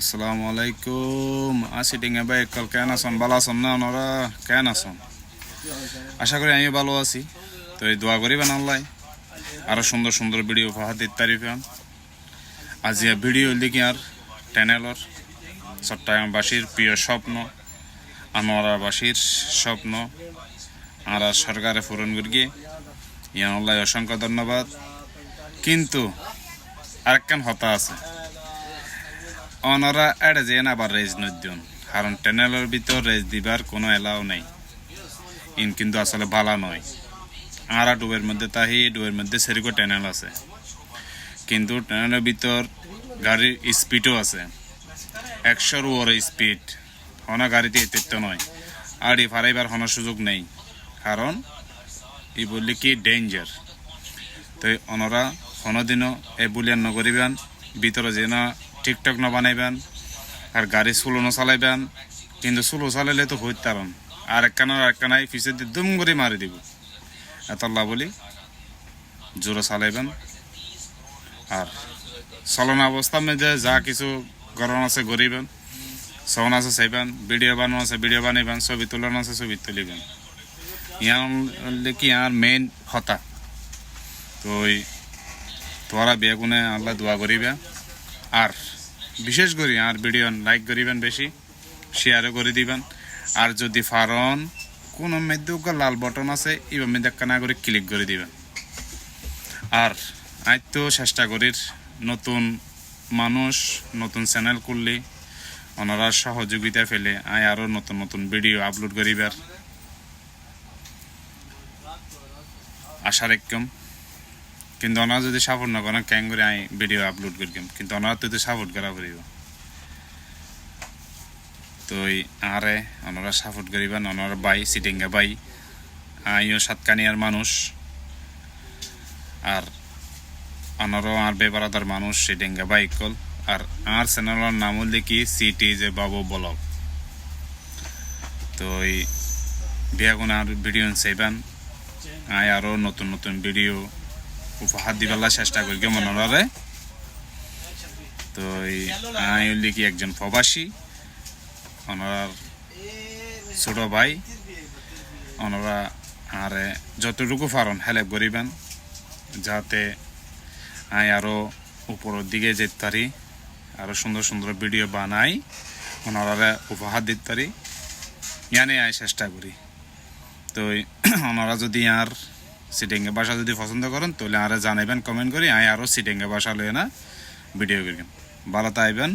আসসালামু আলাইকুম। আসি ডিঙ্গে ভাই কাল কেন আসন ভালো আসন না ওনারা? কেন আসন আশা করি আমিও ভালো আছি। তো এই দোয়া করিবেন আল্লাহ আরও সুন্দর সুন্দর ভিডিও দিতে পারিবেন আজ ভিডিও লিখি আর চ্যানেলর চট্টগ্রামবাসীর প্রিয় স্বপ্ন, আনোয়ারাবাসীর স্বপ্ন, আর সরকারে পূরণ করি ইয়ান আল্লাহ, অসংখ্য ধন্যবাদ। কিন্তু আরেকখান হতা আছে। অনরা এড়ে যে না আবার রেজ নদ্যন কারণ টেনেলের ভিতর রেজ দিবার কোনো এলাও নেই। ইন কিন্তু আসলে বালা নয়। আরা ডুবের মধ্যে তাহি, ডুবের মধ্যে সেরকম টেনেল আছে। কিন্তু টেনেলের ভিতর গাড়ির স্পিডও আছে। একশোর ওর স্পিড। হনা গাড়িতে এতিত্ব নয়। আর ই ফারাইবার হনার সুযোগ নেই। কারণ ই বললি কি ডেঞ্জার। তো অনরা কোনোদিনও এ বুলিয়ান নকরিবেন ভিতরে যে না টিকটক না বানাইবেন, আর গাড়ি স্লো না চালাইবেন, কিন্তু স্লো চালাইলে তো হইত তারন আর একখানা আর একখানাই পিছে দিয়ে দুম করে মারি দিব। এতল্লা বলি, জোরে চালাইবেন। আর চলনা অবস্থা মধ্যে যা কিছু গরম আছে গরিবেন সন আছে চাইবেন, ভিডিও বানানো আছে ভিডিও বানাইবেন, ছবি তোলানো আছে ছবি তুলিবেন। ইয়ার কি আর মেইন হতা তো তোরা বিয়ে কোনে আল্লাহ দোয়া করিবে। আর বিশেষ করে আর ভিডিও লাইক করিবেন বেশি শেয়ারও করে দিবেন। আর যদি ফারন কোনো ওকে লাল বটন আছে এবার একটা না করে ক্লিক করে দিবেন। আর আজ তো চেষ্টা করির নতুন মানুষ, নতুন চ্যানেল করলে ওনারা সহযোগিতা ফেলে আয় আরও নতুন নতুন ভিডিও আপলোড করিবার। আশা রাখতাম কিন্তু ওনারা যদি সাপোর্ট না করেন ক্যাং করে আমি ভিডিও আপলোড করিম কিন্তু ওনারা তো সাপোর্ট করা করিব। তো আরে ওনারা সাপোর্ট করিবেন, ওনারা বাই সিটিঙ্গা বাই। আইও সাতকানিয়ার মানুষ। আর ওনারও আর বেপারাদার মানুষ সিটিঙ্গা বাইক কল আর আর চ্যানেলের নাম হল কি? সিটি যে বাবু ব্লগ। তো এই বিয়াগুন আর ভিডিও চাইবেন। আয় আরও নতুন নতুন ভিডিও উপহার দিবার চেষ্টা করি মনরে তো এই আই হলি কি একজন প্রবাসী, ওনার ছোট ভাই, ওনারা আর যতটুকু পারন হেল্প করিবেন, যাতে আই আরও উপরের দিকে যেতে পারি আরও সুন্দর সুন্দর ভিডিও বানাই ওনারা উপহার দিতে পারি, ইয়ানে আই চেষ্টা করি। তো ওনারা যদি আর সিটিংয়ে বাসা যদি পছন্দ করেন, তাহলে আরে জানাইবেন কমেন্ট করি। আই আরও সিটেঙ্গে বাসা লয়ে না ভিডিও করি। ভালো তাইবেন